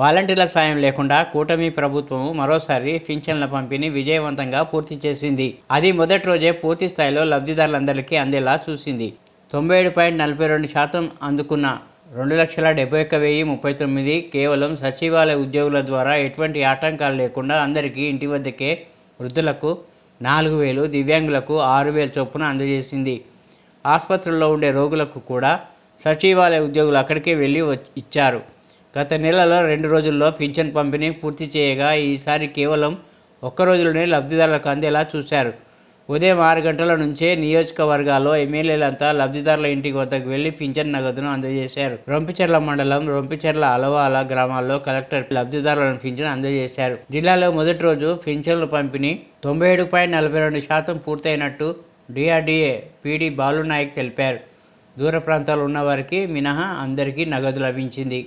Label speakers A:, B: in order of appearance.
A: వాలంటీర్ల సాయం లేకుండా కూటమి ప్రభుత్వం మరోసారి పింఛన్ల పంపిణీ విజయవంతంగా పూర్తి చేసింది. అది మొదటి రోజే పూర్తి స్థాయిలో లబ్ధిదారులందరికీ అందేలా చూసింది. తొంభై ఏడు పాయింట్ నలభై రెండు శాతం అందుకున్న రెండు లక్షల డెబ్బై ఒక్క వెయ్యి ముప్పై తొమ్మిది కేవలం సచివాలయ ఉద్యోగుల ద్వారా ఎటువంటి ఆటంకాలు లేకుండా అందరికీ ఇంటి వద్దకే వృద్ధులకు నాలుగు వేలు దివ్యాంగులకు ఆరు వేల చొప్పున అందజేసింది. ఆసుపత్రుల్లో ఉండే రోగులకు కూడా సచివాలయ ఉద్యోగులు అక్కడికే వెళ్ళి ఇచ్చారు. గత నెలలో రెండు రోజుల్లో పింఛన్ పంపిణీ పూర్తి చేయగా ఈసారి కేవలం ఒక్క రోజులోనే లబ్ధిదారులకు అందేలా చూశారు. ఉదయం ఆరు గంటల నుంచే నియోజకవర్గాల్లో ఎమ్మెల్యేలంతా లబ్ధిదారుల ఇంటికి వద్దకు వెళ్ళి పింఛన్ నగదును అందజేశారు. రొంపిచెర్ల మండలం రొంపిచెర్ల అలవాల గ్రామాల్లో కలెక్టర్ లబ్ధిదారులను పింఛన్ అందజేశారు. జిల్లాలో మొదటి రోజు పింఛన్ల పంపిణీ తొంభై ఏడు పాయింట్ నలభై రెండు శాతం పూర్తయినట్టు డిఆర్డీఏ పీడీ బాలునాయక్ తెలిపారు. దూర ప్రాంతాలు ఉన్న వారికి మినహా అందరికీ నగదు లభించింది.